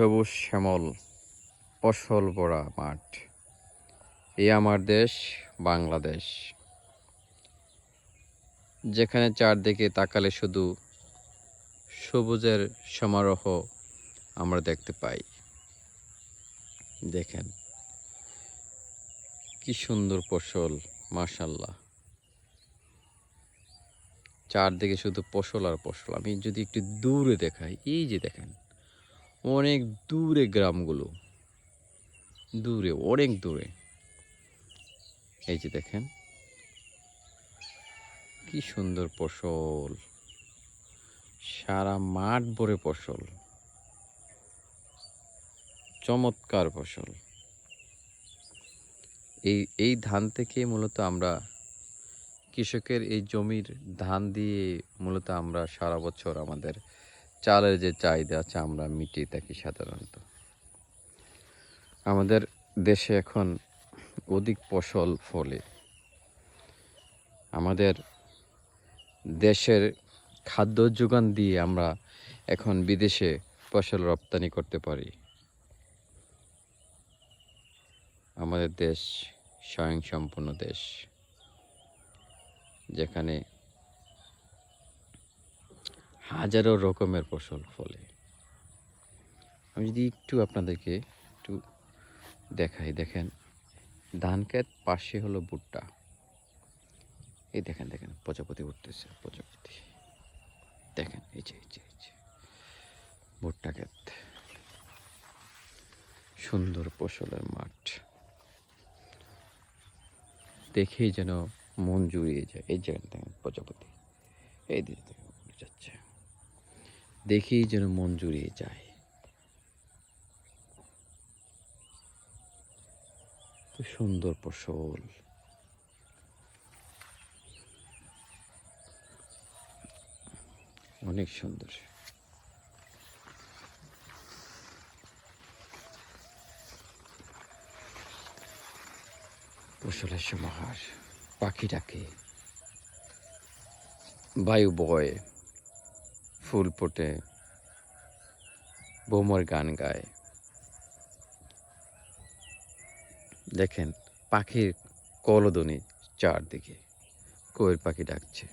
সবুজ শ্যামল ফসল ভরা মাঠ। এ আমার দেশ, বাংলাদেশ। যেখানে চারদিকে তাকালে শুধু সবুজের সমারোহ আমরা দেখতে পাই। দেখেন, কি সুন্দর ফসল মাশাল্লাহ চারদিকে শুধু ফসল আর ফসল। আমি যদি একটু দূরে দেখাই, এই যে দেখেন অনেক দূরে গ্রামগুলো। দূরে, অনেক দূরে। এই যে দেখেন। কি সুন্দর ফসল। সারা মাঠ ভরে ফসল। চমৎকার ফসল। এই এই ধান থেকে মূলত আমরা কৃষকের এই জমির ধান দিয়ে মূলত আমরা সারা বছর আমাদের চালের যে চাহিদা আছে আমরা মিটিয়ে থাকি সাধারণত। আমাদের দেশে এখন অধিক ফসল ফলে। আমাদের দেশের খাদ্য যোগান দিয়ে আমরা এখন বিদেশে ফসল রপ্তানি করতে পারি। আমাদের দেশ স্বয়ংসম্পূর্ণ দেশ। যেখানে হাজারো রকমের ফসল ফলে। আমি যদি একটু আপনাদেরকে একটু দেখাই, দেখেন, ধান ক্ষেত পাশে হলো ভুট্টা। এই দেখেন দেখেন, প্রজাপতি উঠতেছে, প্রজাপতি। দেখেন, এই যে এই যে এই যে, ভুট্টা ক্ষেত। সুন্দর ফসলের মাঠ। দেখেই যেন মন জুড়িয়ে যায়। এই যে, দেখেন প্রজাপতি। এই দিকে যাচ্ছে। দেখেই যেন মন জুড়িয়ে যায়। সুন্দর ফসল অনেক সুন্দর। ফসলের সমাহার পাখি ডাকে বায়ু বয় ফুল ফোটে বোমর গান গায়। দেখেন, পাখির কলধ্বনি চারদিকে কোয়েল পাখি ডাকছে।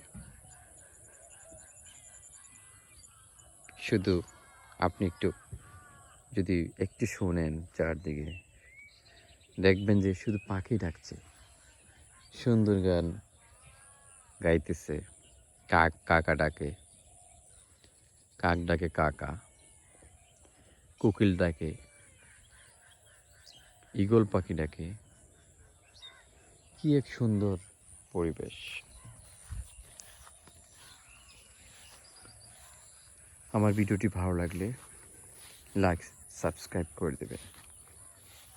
শুধু আপনি একটু যদি একটু শোনেন চারদিকে, দেখবেন যে শুধু পাখি ডাকছে। সুন্দর গান গাইতেছে, কাক, কাকা ডাকে। কাক ডাকে কাকা কোকিল ডাকে ইগল পাখি ডাকে কি এক সুন্দর পরিবেশ। আমার ভিডিওটি ভালো লাগলে লাইক সাবস্ক্রাইব করে দেবেন।